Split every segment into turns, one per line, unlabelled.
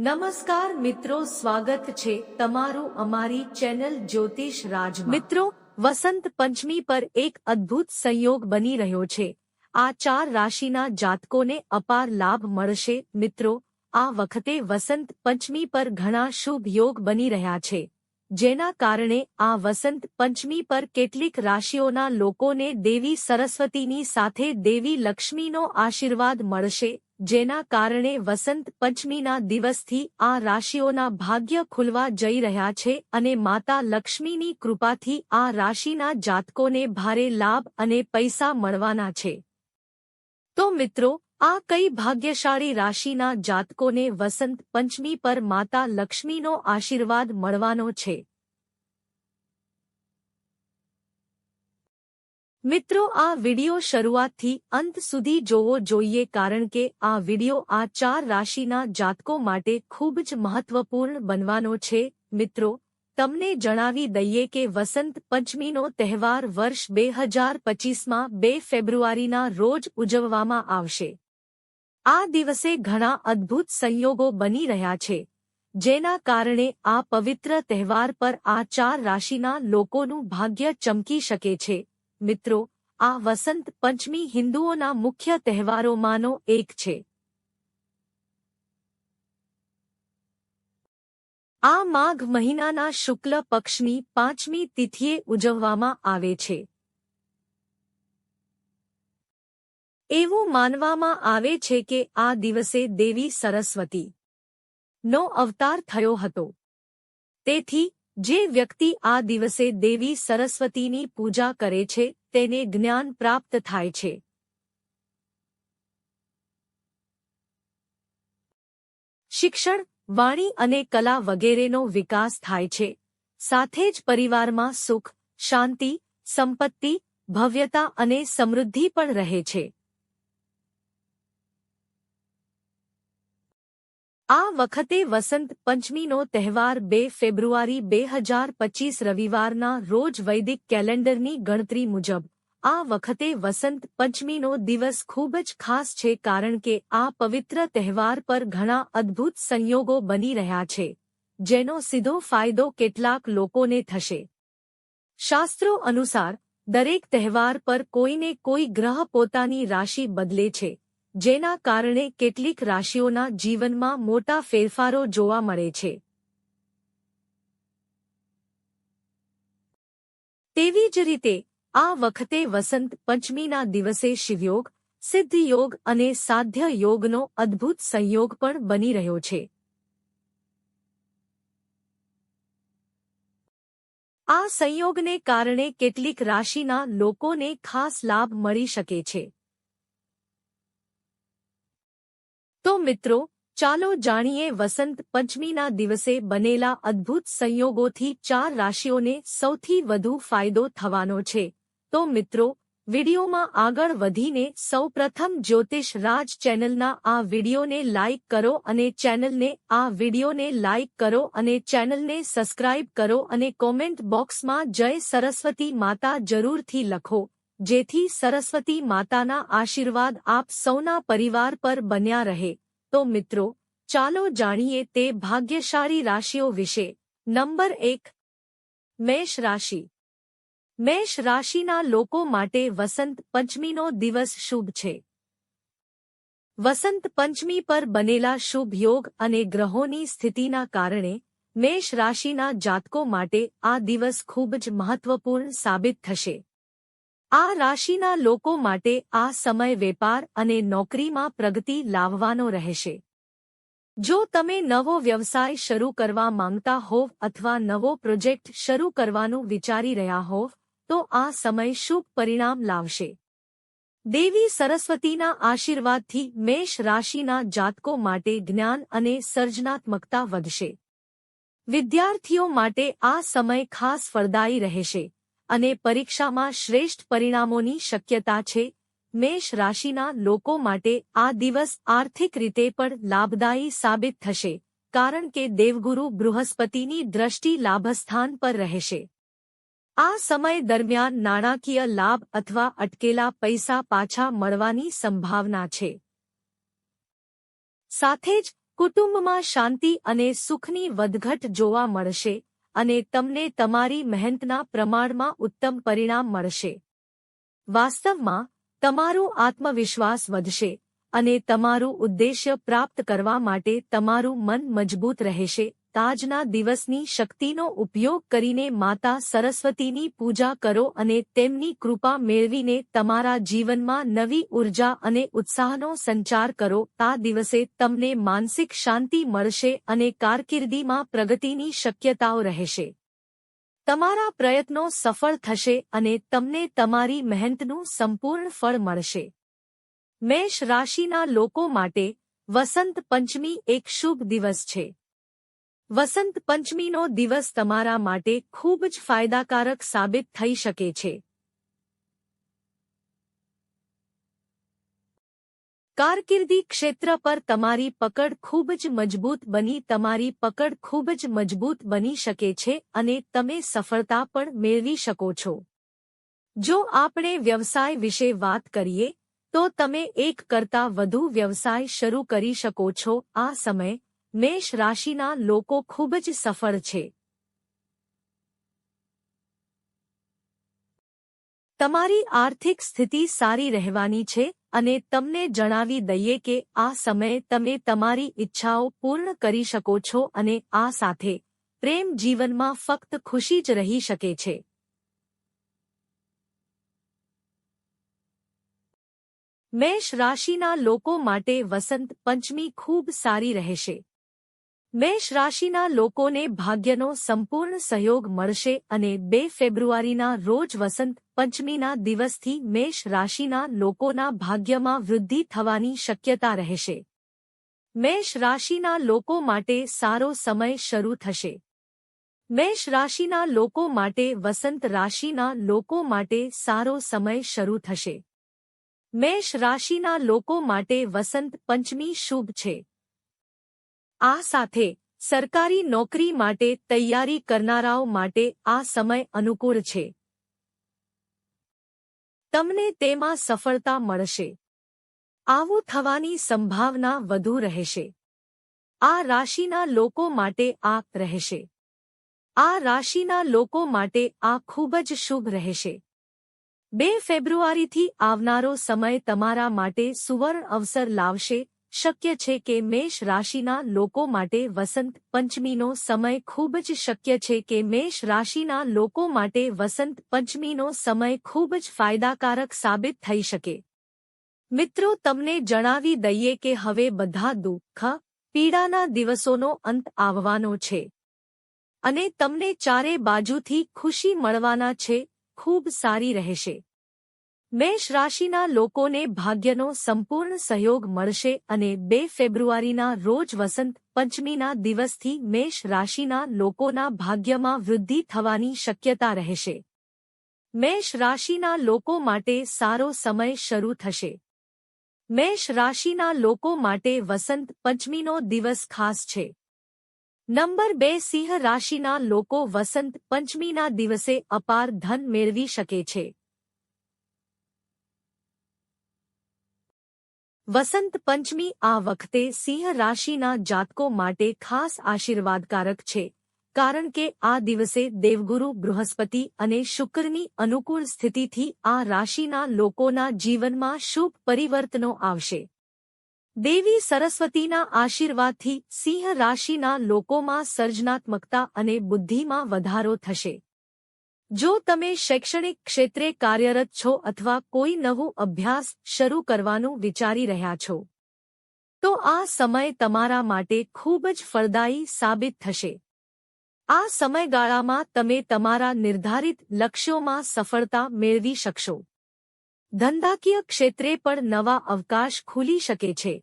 નમસ્કાર મિત્રો, સ્વાગત છે તમારું અમારી ચેનલ જ્યોતિષ રાજ મિત્રો, વસંત પંચમી પર એક અદ્ભુત સંયોગ બની રહ્યો છે. આ ચાર રાશિના જાતકોને અપાર લાભ મળશે. મિત્રો, આ વખતે વસંત પંચમી પર ઘણા શુભ યોગ બની રહ્યા છે. જેના કારણે આ વસંત પંચમી પર કેટલીક રાશિઓના લોકોને દેવી સરસ્વતીની સાથે દેવી લક્ષ્મીનો આશીર્વાદ મળશે. જેના કારણે વસંત પંચમીના દિવસથી આ રાશિઓના ભાગ્ય ખુલવા જઈ રહ્યા છે અને માતા લક્ષ્મીની કૃપાથી આ રાશિના જાતકોને ભારે લાભ અને પૈસા મળવાના છે. તો મિત્રો, આ કઈ ભાગ્યશાળી રાશિના જાતકોને વસંત પંચમી પર માતા લક્ષ્મીનો આશીર્વાદ મળવાનો છે? મિત્રો, આ વિડિયો શરૂઆતથી અંત સુધી જોવો જોઈએ કારણ કે આ વિડિયો આ ચાર રાશિના જાતકો માટે ખૂબ જ મહત્વપૂર્ણ બનવાનો છે. મિત્રો, તમને જણાવી દઈએ કે વસંત પંચમીનો તહેવાર વર્ષ બે હજાર પચીસમાં બે ફેબ્રુઆરીના રોજ ઉજવવામાં આવશે. આ દિવસે ઘણા અદ્ભુત સંયોગો બની રહ્યા છે, જેના કારણે આ પવિત્ર તહેવાર પર આ ચાર રાશિના લોકોનું ભાગ્ય ચમકી શકે છે. મિત્રો, આ વસંત પંચમી હિન્દુઓના મુખ્ય તહેવારોમાંનો એક છે. આ માઘ મહિનાના શુક્લ પક્ષની પાંચમી તિથિએ ઉજવવામાં આવે છે. એવું માનવામાં આવે છે કે આ દિવસે દેવી સરસ્વતી નો અવતાર થયો હતો. તેથી જે વ્યક્તિ આ દિવસે દેવી સરસ્વતીની પૂજા કરે છે, તેને જ્ઞાન પ્રાપ્ત થાય છે. શિક્ષણ, વાણી અને કલા વગેરેનો વિકાસ થાય છે. સાથે જ પરિવારમાં સુખ, શાંતિ, સંપત્તિ, ભવ્યતા અને સમૃદ્ધિ પણ રહે છે. આ વખતે વસંત પંચમીનો તહેવાર બે ફેબ્રુઆરી બે હજાર પચીસ રવિવારના રોજ વૈદિક કેલેન્ડરની ગણતરી મુજબ. આ વખતે વસંત પંચમીનો દિવસ ખૂબ જ ખાસ છે કારણ કે આ પવિત્ર તહેવાર પર ઘણા અદ્ભુત સંયોગો બની રહ્યા છે, જેનો સીધો ફાયદો કેટલાક લોકોને થશે. શાસ્ત્રો અનુસાર, દરેક તહેવાર પર કોઈને કોઈ ગ્રહ પોતાની રાશિ બદલે છે. જેના કારણે કેટલીક રાશિઓના જીવનમાં મોટા ફેરફારો જોવા મળે છે. તેવી જ રીતે, આ વખતે વસંત પંચમીના દિવસે શિવયોગ સિદ્ધયોગ અને સાધ્ય યોગનો અદ્ભુત સંયોગ પણ બની રહ્યો છે. આ સંયોગને કારણે કેટલીક રાશિના લોકોને ખાસ લાભ મળી શકે છે. તો મિત્રો, ચાલો જાણીએ વસંત પંચમીના દિવસે બનેલા અદ્ભુત સંયોગોથી ચાર રાશિઓને સૌથી વધુ ફાયદો થવાનો છે. તો મિત્રો, વિડીયોમાં આગળ વધીને સૌપ્રથમ જ્યોતિષ રાજ ચેનલના આ વિડીયોને લાઇક કરો અને ચેનલને આ વિડીયોને લાઇક કરો અને ચેનલને સબસ્ક્રાઇબ કરો અને કોમેન્ટ બોક્સમાં જય સરસ્વતી માતા જરૂરથી લખો. જેથી સરસ્વતી માતાના આશીર્વાદ આપ સૌના પરિવાર પર બન્યા રહે. તો મિત્રો, ચાલો જાણીએ તે ભાગ્યશાળી રાશિઓ વિશે. નંબર એક, મેષ રાશિ. મેષ રાશિના લોકો માટે વસંત પંચમીનો દિવસ શુભ છે. વસંત પંચમી પર બનેલા શુભ યોગ અને ગ્રહોની સ્થિતિના કારણે મેષ રાશિના જાતકો માટે આ દિવસ ખૂબ જ મહત્વપૂર્ણ સાબિત થશે. આ રાશિના લોકો માટે આ સમય વેપાર અને નોકરીમાં પ્રગતિ લાવવાનો રહેશે. જો તમે નવો વ્યવસાય શરૂ કરવા માંગતા હોવ અથવા નવો પ્રોજેક્ટ શરૂ કરવાનું વિચારી રહ્યા હોવ, તો આ સમય શુભ પરિણામ લાવશે. દેવી સરસ્વતીના આશીર્વાદથી મેષ રાશિના જાતકો માટે જ્ઞાન અને સર્જનાત્મકતા વધશે. વિદ્યાર્થીઓ માટે આ સમય ખાસ ફળદાયી રહેશે. અને પરીક્ષામાં શ્રેષ્ઠ પરિણામોની શક્યતા છે. મેષ રાશિના લોકો માટે આ દિવસ આર્થિક રીતે પણ લાભદાયી સાબિત થશે, કારણ કે દેવગુરુ બૃહસ્પતિની દ્રષ્ટિ લાભસ્થાન પર રહેશે. આ સમય દરમિયાન નાણાકીય લાભ અથવા અટકેલા પૈસા પાછા મળવાની સંભાવના છે. સાથે જ કુટુંબમાં શાંતિ અને સુખની વધઘટ જોવા મળશે. અને તમને તમારી મહેનતના પ્રમાણમાં ઉત્તમ પરિણામ મળશે. વાસ્તવમાં, તમારો આત્મવિશ્વાસ વધશે અને તમારું ઉદ્દેશ્ય પ્રાપ્ત કરવા માટે તમારું મન મજબૂત રહેશે. તાજના દિવસની શક્તિનો ઉપયોગ કરીને માતા સરસ્વતીની પૂજા કરો અને તેમની કૃપા મેળવીને તમારા જીવનમાં નવી ઊર્જા અને ઉત્સાહનો સંચાર કરો. આ દિવસે તમને માનસિક શાંતિ મળશે અને કારકિર્દીમાં પ્રગતિની શક્યતાઓ રહેશે. તમારા પ્રયત્નો સફળ થશે અને તમને તમારી મહેનતનું સંપૂર્ણ ફળ મળશે. મેષ રાશિના લોકો માટે વસંત પંચમી એક શુભ દિવસ છે. વસંત પંચમીનો દિવસ તમારા માટે ખૂબ જ ફાયદાકારક સાબિત થઈ શકે છે. કારકિર્દી ક્ષેત્ર પર તમારી પકડ ખૂબ જ મજબૂત બની, તમારી પકડ ખૂબ જ મજબૂત બની શકે છે અને તમે સફળતા પણ મેળવી શકો છો. જો આપણે વ્યવસાય વિશે વાત કરીએ, તો તમે એક કરતાં વધુ વ્યવસાય શરૂ કરી શકો છો. આ સમય મેષ રાશિના લોકો ખૂબ જ સફળ છે. તમારી આર્થિક સ્થિતિ સારી રહેવાની છે અને તમને જણાવી દઈએ કે આ સમયે તમે તમારી ઈચ્છાઓ પૂર્ણ કરી શકો છો અને આ સાથે પ્રેમ જીવનમાં ફક્ત ખુશી જ રહી શકે છે. મેષ રાશિના લોકો માટે વસંત પંચમી ખૂબ સારી રહેશે. મેષ રાશિના લોકોને ભાગ્યનો સંપૂર્ણ સહયોગ મળશે અને બે ફેબ્રુઆરીના રોજ વસંત પંચમીના દિવસથી મેષ રાશિના લોકોના ભાગ્યમાં વૃદ્ધિ થવાની શક્યતા રહેશે. મેષ રાશિના લોકો માટે સારો સમય શરૂ થશે. મેષ રાશિના લોકો માટે વસંત રાશિના લોકો માટે સારો સમય શરૂ થશે. મેષ રાશિના લોકો માટે વસંત પંચમી શુભ છે. આ સાથે સરકારી નોકરી માટે તૈયારી કરનારાઓ માટે આ સમય અનુકૂળ છે. તમને તેમાં સફળતા મળશે. આવું થવાની સંભાવના વધુ રહેશે. આ રાશિના લોકો માટે આ રહેશે. આ રાશિના લોકો માટે આ ખૂબ જ શુભ રહેશે. બે ફેબ્રુઆરીથી આવનારો સમય તમારા માટે સુવર્ણ અવસર લાવશે શક્ય છે કે મેષ રાશિના લોકો માટે વસંત પંચમીનો સમય ખૂબ જ શક્ય છે કે મેષ રાશિના લોકો માટે વસંત પંચમીનો સમય ખૂબ જ ફાયદાકારક સાબિત થઈ શકે. મિત્રો, તમને જણાવી દઈએ કે હવે બધા દુઃખ, પીડાના દિવસોનો અંત આવવાનો છે. અને તમને ચારે બાજુથી ખુશી મળવાના છે, ખૂબ સારી રહેશે. મેષ રાશિના લોકોને ભાગ્યનો સંપૂર્ણ સહયોગ મળશે અને બે ફેબ્રુઆરીના રોજ વસંત પંચમીના દિવસથી મેષ રાશિના લોકોના ભાગ્યમાં વૃદ્ધિ થવાની શક્યતા રહેશે. મેષ રાશિના લોકો માટે સારો સમય શરૂ થશે. મેષ રાશિના લોકો માટે વસંત પંચમીનો દિવસ ખાસ છે. નંબર બે સિંહ રાશિના લોકો વસંત પંચમીના દિવસે અપાર ધન મેળવી શકે છે. વસંત પંચમી આ વખતે સિંહ રાશિના જાતકો માટે ખાસ આશીર્વાદકારક છે, કારણ કે આ દિવસે દેવગુરુ, બૃહસ્પતિ અને શુક્રની અનુકૂળ સ્થિતિથી આ રાશિના લોકોના જીવનમાં શુભ પરિવર્તનો આવશે. દેવી સરસ્વતીના આશીર્વાદથી સિંહ રાશિના લોકોમાં સર્જનાત્મકતા અને બુદ્ધિમાં વધારો થશે. જો તમે શૈક્ષણિક ક્ષેત્રે કાર્યરત છો અથવા કોઈ નવું અભ્યાસ શરૂ કરવાનું વિચારી રહ્યા છો, તો આ સમય તમારા માટે ખૂબ જ ફળદાયી સાબિત થશે. આ સમયગાળામાં તમે તમારા નિર્ધારિત લક્ષ્યોમાં સફળતા મેળવી શકશો. ધંધાકીય ક્ષેત્રે પણ નવા અવકાશ ખુલી શકે છે.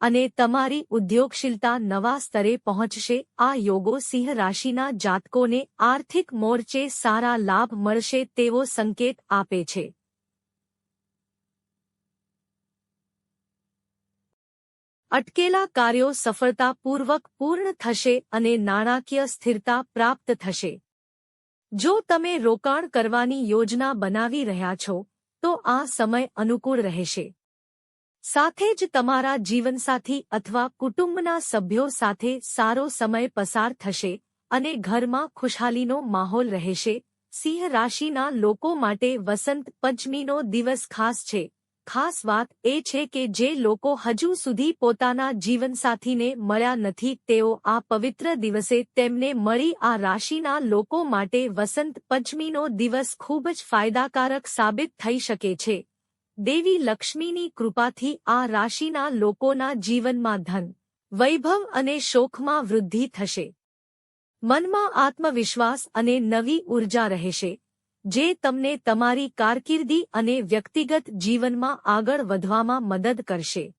અને તમારી ઉદ્યોગશીલતા નવા સ્તરે પહોંચશે. આ યોગો સિંહ રાશિના જાતકોને આર્થિક મોરચે સારા લાભ મળશે તેવો સંકેત આપે છે. અટકેલા કાર્યો સફળતાપૂર્વક પૂર્ણ થશે અને નાણાકીય સ્થિરતા પ્રાપ્ત થશે. જો તમે રોકાણ કરવાની યોજના બનાવી રહ્યા છો, તો આ સમય અનુકૂળ રહેશે. સાથે જ તમારા જીવનસાથી અથવા કુટુંબના સભ્યો સાથે સારો સમય પસાર થશે અને ઘરમાં ખુશહાલીનો માહોલ રહેશે. સિંહ રાશિના લોકો માટે વસંત પંચમીનો દિવસ ખાસ છે. ખાસ વાત એ છે કે જે લોકો હજુ સુધી પોતાના જીવનસાથીને મળ્યા નથી, તેઓ આ પવિત્ર દિવસે તેમને મળી આ રાશિના લોકો માટે વસંત પંચમીનો દિવસ ખૂબ જ ફાયદાકારક સાબિત થઈ શકે છે. દેવી લક્ષ્મીની કૃપાથી આ રાશિના લોકોના જીવનમાં ધન, વૈભવ અને શોખમાં વૃદ્ધિ થશે. મનમાં આત્મવિશ્વાસ અને નવી ઊર્જા રહેશે, જે તમને તમારી કારકિર્દી અને વ્યક્તિગત જીવનમાં આગળ વધવામાં મદદ કરશે.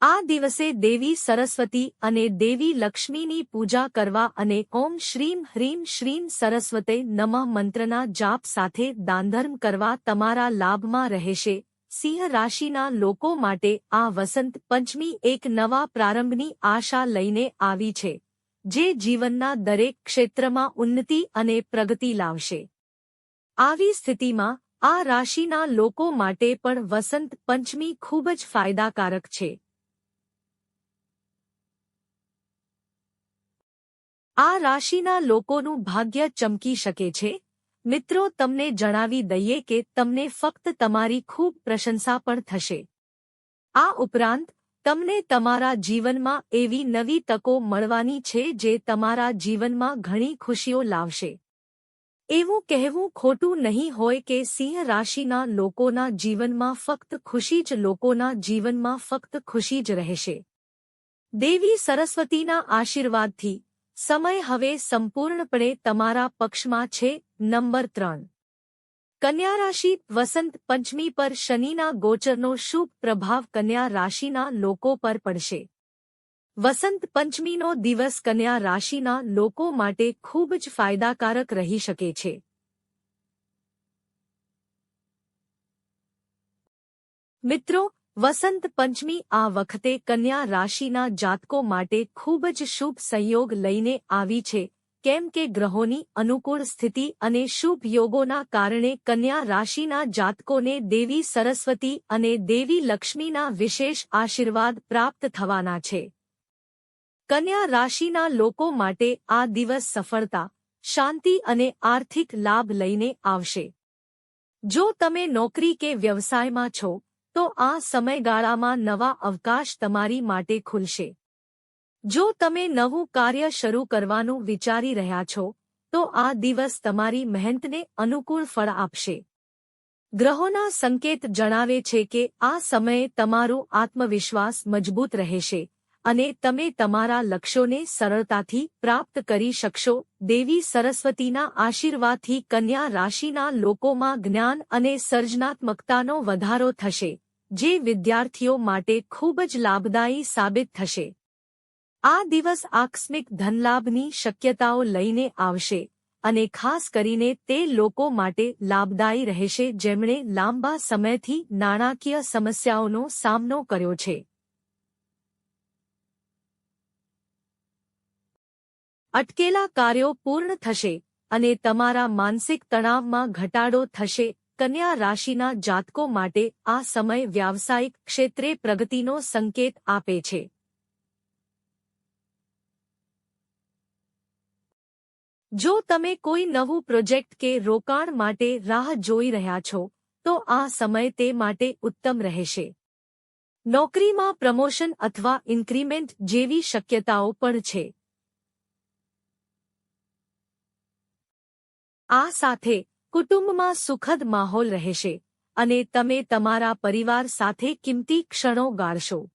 આ દિવસે દેવી સરસ્વતી અને દેવી લક્ષ્મીની પૂજા કરવા અને ઓમ શ્રીમ હ્રીમ શ્રીમ સરસ્વતે નમઃ મંત્રના જાપ સાથે દાનધર્મ કરવા તમારા લાભમાં રહેશે. સિંહ રાશિના લોકો માટે આ વસંત પંચમી એક નવા પ્રારંભની આશા લઈને આવી છે, જે જીવનના દરેક ક્ષેત્રમાં ઉન્નતિ અને પ્રગતિ લાવશે. આવી સ્થિતિમાં આ રાશિના લોકો માટે પણ વસંત પંચમી ખૂબ જ ફાયદાકારક છે. આ રાશિના લોકોનું ભાગ્ય ચમકી શકે છે મિત્રો, તમને જણાવી દઈએ કે તમને ફક્ત તમારી ખૂબ પ્રશંસા પણ થશે. આ ઉપરાંત, તમને તમારા જીવનમાં એવી નવી તકો મળવાની છે જે તમારા જીવનમાં ઘણી ખુશીઓ લાવશે. એવું કહેવું ખોટું નહીં હોય કે સિંહ રાશિના લોકોના જીવનમાં ફક્ત ખુશી જ, લોકોના જીવનમાં ફક્ત ખુશી જ રહેશે. દેવી સરસ્વતીના આશીર્વાદથી સમય હવે સંપૂર્ણપણે તમારા પક્ષમાં છે, નંબર ત્રણ. કન્યા રાશિ, વસંત પંચમી પર શનિના ગોચરનો શુભ પ્રભાવ કન્યા રાશિના લોકો પર પડશે. વસંત પંચમીનો દિવસ કન્યા રાશિના લોકો માટે ખૂબ જ ફાયદાકારક રહી શકે છે. મિત્રો વસંત પંચમી આ વખતે કન્યા રાશિના જાતકો માટે ખૂબ જ શુભ સંયોગ લઈને આવી છે. કેમ કે ગ્રહોની અનુકૂળ સ્થિતિ અને શુભ યોગોના કારણે કન્યા રાશિના જાતકોને દેવી સરસ્વતી અને દેવી લક્ષ્મીના વિશેષ આશીર્વાદ પ્રાપ્ત થવાના છે. કન્યા રાશિના લોકો માટે આ દિવસ સફળતા, શાંતિ અને આર્થિક લાભ લઈને આવશે. જો તમે નોકરી કે વ્યવસાયમાં છો તો આ સમયગાળામાં નવા અવકાશ તમારી માટે ખુલશે. જો તમે નવું કાર્ય શરૂ કરવાનું વિચારી રહ્યા છો, તો આ દિવસ તમારી મહેનતને અનુકૂળ ફળ આપશે. ગ્રહોના સંકેત જણાવે છે કે આ સમયે તમારો આત્મવિશ્વાસ મજબૂત રહેશે અને તમે તમારા લક્ષ્યોને સરળતાથી પ્રાપ્ત કરી શકશો. દેવી સરસ્વતીના આશીર્વાદથી કન્યા રાશિના લોકોમાં જ્ઞાન અને સર્જનાત્મકતાનો વધારો થશે. જે વિદ્યાર્થીઓ માટે ખૂબ જ લાભદાયી સાબિત થશે. આ દિવસ આકસ્મિક ધનલાભની શક્યતાઓ લઈને આવશે અને ખાસ કરીને તે લોકો માટે લાભદાયી રહેશે જેમણે લાંબા સમયથી નાણાકીય સમસ્યાઓનો સામનો કર્યો છે. અટકેલા કાર્યો પૂર્ણ થશે અને તમારા માનસિક તણાવમાં ઘટાડો થશે. કન્યા રાશિના જાતકો માટે આ સમય વ્યાવસાયિક ક્ષેત્રે પ્રગતિનો સંકેત આપે છે. જો તમે કોઈ નવું પ્રોજેક્ટ કે રોકાણ માટે રાહ જોઈ રહ્યા છો, તો આ સમય તે માટે ઉત્તમ રહેશે. નોકરીમાં પ્રમોશન અથવા ઇન્ક્રીમેન્ટ જેવી શક્યતાઓ પણ છે. આ સાથે કુટુંબમાં સુખદ માહોલ રહેશે અને તમે તમારા પરિવાર સાથે કિંમતી ક્ષણો ગાળશો.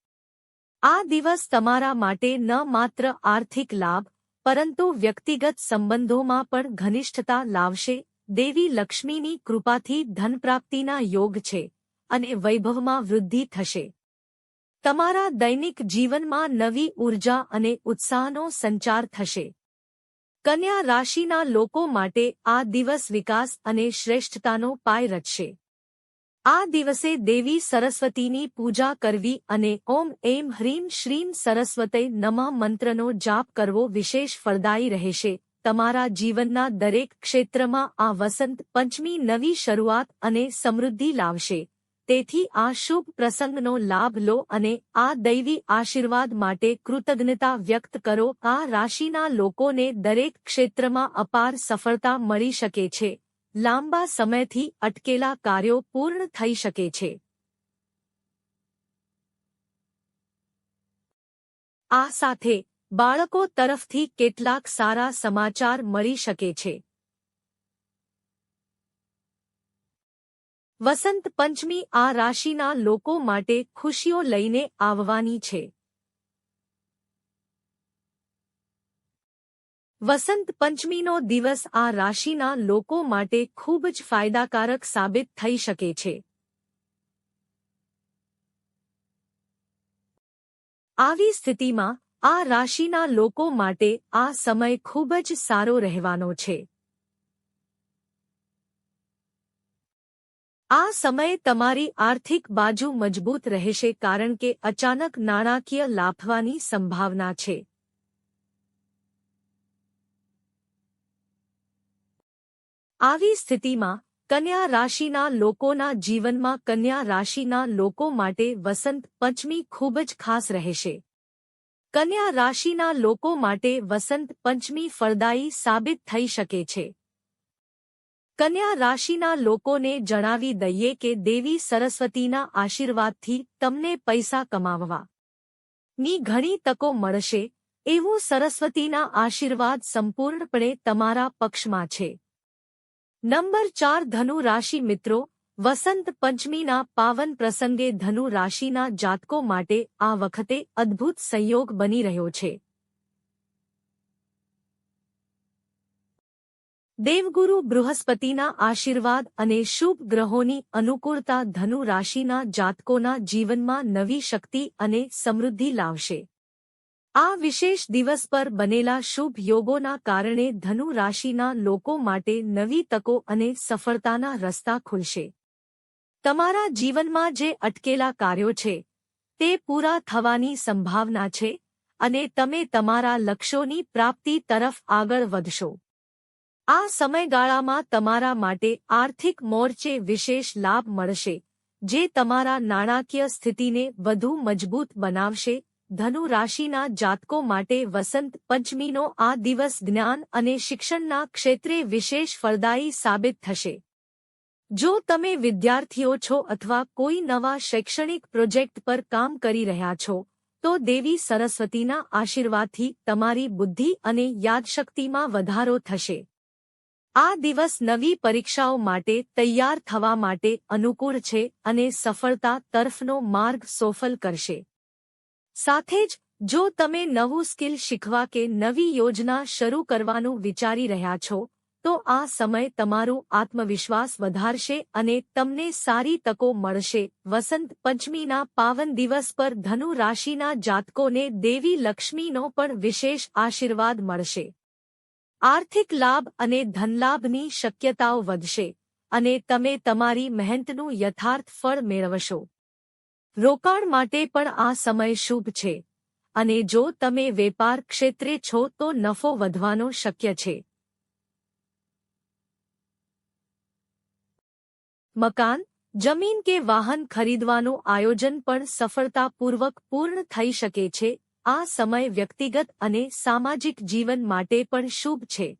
આ દિવસ તમારા માટે ન માત્ર આર્થિક લાભ, પરંતુ વ્યક્તિગત સંબંધોમાં પણ ઘનિષ્ઠતા લાવશે. દેવી લક્ષ્મીની કૃપાથી ધનપ્રાપ્તિના યોગ છે અને વૈભવમાં વૃદ્ધિ થશે. તમારા દૈનિક જીવનમાં નવી ઊર્જા અને ઉત્સાહનો સંચાર થશે. કન્યા રાશિના લોકો માટે આ દિવસ વિકાસ અને શ્રેષ્ઠતાનો પાય રચશે. આ દિવસે દેવી સરસ્વતીની પૂજા કરવી અને ઓમ એમ હ્રીમ શ્રીમ સરસ્વતે નમઃ મંત્રનો જાપ કરવો વિશેષ ફળદાયી રહેશે. તમારા જીવનના દરેક ક્ષેત્રમાં આ વસંત પંચમી નવી શરૂઆત અને સમૃદ્ધિ લાવશે. તેથી આ શુભ પ્રસંગનો લાભ લો અને આ દૈવી આશીર્વાદ માટે કૃતજ્ઞતા વ્યક્ત કરો. આ રાશિના લોકોને દરેક ક્ષેત્રમાં અપાર સફળતા મળી શકે છે. લાંબા સમયથી અટકેલા કાર્યો પૂર્ણ થઈ શકે છે. આ સાથે બાળકો તરફથી કેટલાક સારા સમાચાર મળી શકે છે. વસંત પંચમી આ રાશિના લોકો માટે ખુશીઓ લઈને આવવાની છે. વસંત પંચમીનો દિવસ આ રાશિના લોકો માટે ખૂબ જ ફાયદાકારક સાબિત થઈ શકે છે. આવી સ્થિતિમાં આ રાશિના લોકો માટે આ સમય ખૂબ જ સારો રહેવાનો છે. આ સમય તમારી આર્થિક બાજુ મજબૂત રહેશે કારણ કે અચાનક નાણાકીય લાભવાની સંભાવના છે. આવી સ્થિતિમાં કન્યા રાશિના લોકોના જીવનમાં કન્યા રાશિના લોકો માટે વસંત પંચમી ખૂબ જ ખાસ રહેશે. કન્યા રાશિના લોકો માટે વસંત પંચમી ફળદાયી સાબિત થઈ શકે છે. કન્યા રાશિના લોકોને જણાવી દઈએ કે દેવી સરસ્વતીના આશીર્વાદથી તમને પૈસા કમાવવા. ની ઘણી તકો મળશે, એવું સરસ્વતીના આશીર્વાદ સંપૂર્ણપણે તમારા પક્ષમાં છે. નંબર ચાર ધનુ રાશિ મિત્રો, વસંત પંચમીના પાવન પ્રસંગે ધનુ રાશિના જાતકો માટે આ વખતે અદ્ભુત સંયોગ બની રહ્યો છે. દેવગુરુ બૃહસ્પતિના આશીર્વાદ અને શુભ ગ્રહોની અનુકૂળતા ધનુ રાશિના જાતકોના જીવનમાં નવી શક્તિ અને સમૃદ્ધિ લાવશે. આ વિશેષ દિવસ પર બનેલા શુભ યોગોના કારણે ધનુ રાશિના લોકો માટે નવી તકો અને સફળતાના રસ્તા ખુલશે. તમારા જીવનમાં જે અટકેલા કાર્યો છે, તે પૂરા થવાની સંભાવના છે અને તમે તમારા લક્ષ્યોની પ્રાપ્તિ તરફ આગળ વધશો. આ સમયગાળામાં તમારા માટે આર્થિક મોરચે વિશેષ લાભ મળશે, જે તમારા નાણાકીય સ્થિતિને વધુ મજબૂત બનાવશે. ધનુ રાશિના જાતકો માટે વસંત પંચમીનો આ દિવસ જ્ઞાન અને શિક્ષણના ક્ષેત્રે વિશેષ ફળદાયી સાબિત થશે. જો તમે વિદ્યાર્થીઓ છો અથવા કોઈ નવા શૈક્ષણિક પ્રોજેક્ટ પર કામ કરી રહ્યા છો, તો દેવી સરસ્વતીના આશીર્વાદથી તમારી બુદ્ધિ અને યાદશક્તિમાં વધારો થશે. આ દિવસ નવી પરીક્ષાઓ માટે તૈયાર થવા માટે અનુકૂળ છે અને સફળતા તરફનો માર્ગ સોફલ કરશે. સાથે જ, જો તમે નવું સ્કિલ શીખવા કે નવી યોજના શરૂ કરવાનું વિચારી રહ્યા છો, તો આ સમય તમારું આત્મવિશ્વાસ વધારશે અને તમને સારી તકો મળશે. વસંત પંચમીના પાવન દિવસ પર ધનુ રાશિના જાતકોને દેવી લક્ષ્મીનો પણ વિશેષ આશીર્વાદ મળશે. આર્થિક લાભ અને ધનલાભની શક્યતાઓ વધશે અને તમે તમારી મહેનતનું યથાર્થ ફળ મેળવશો. રોકાણ માટે પણ આ સમય શુભ છે અને જો તમે વેપાર ક્ષેત્રે છો તો નફો વધવાનો શક્ય છે. મકાન, જમીન કે વાહન ખરીદવાનું આયોજન પણ સફળતાપૂર્વક પૂર્ણ થઈ શકે છે આ સમય વ્યક્તિગત અને સામાજિક જીવન માટે પણ શુભ છે.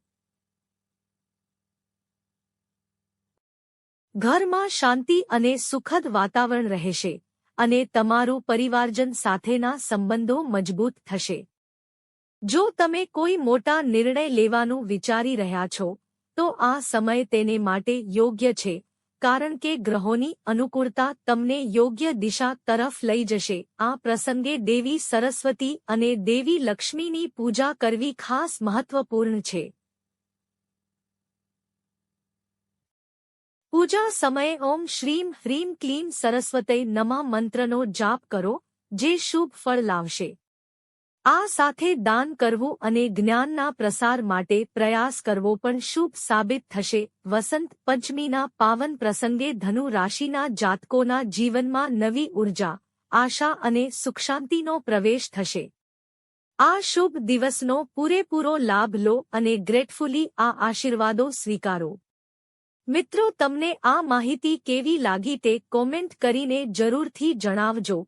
ઘરમાં શાંતિ અને સુખદ વાતાવરણ રહેશે અને તમારું પરિવારજન સાથેના સંબંધો મજબૂત થશે. જો તમે કોઈ મોટા નિર્ણય લેવાનું વિચારી રહ્યા છો, તો આ સમય તેને માટે યોગ્ય છે. કારણ કે ગ્રહોની અનુકૂળતા તમને યોગ્ય દિશા તરફ લઈ જશે. આ પ્રસંગે દેવી સરસ્વતી અને દેવી લક્ષ્મીની પૂજા કરવી ખાસ મહત્વપૂર્ણ છે. પૂજા સમયે ઓમ શ્રીમ હ્રીમ ક્લીમ સરસ્વતય નમા મંત્રનો જાપ કરો, જે શુભ ફળ લાવશે. આ સાથે દાન કરવું અને જ્ઞાનના પ્રસાર માટે પ્રયાસ કરવો પણ શુભ સાબિત થશે. વસંત પંચમીના પાવન પ્રસંગે ધનુ રાશિના જાતકોના જીવનમાં નવી ઊર્જા, આશા અને સુખશાંતિનો પ્રવેશ થશે. આ શુભ દિવસનો પૂરેપૂરો લાભ લો અને ગ્રેટફુલી આ આશીર્વાદો સ્વીકારો. મિત્રો, તમને આ માહિતી કેવી લાગી તે કોમેન્ટ કરીને જરૂરથી જણાવજો.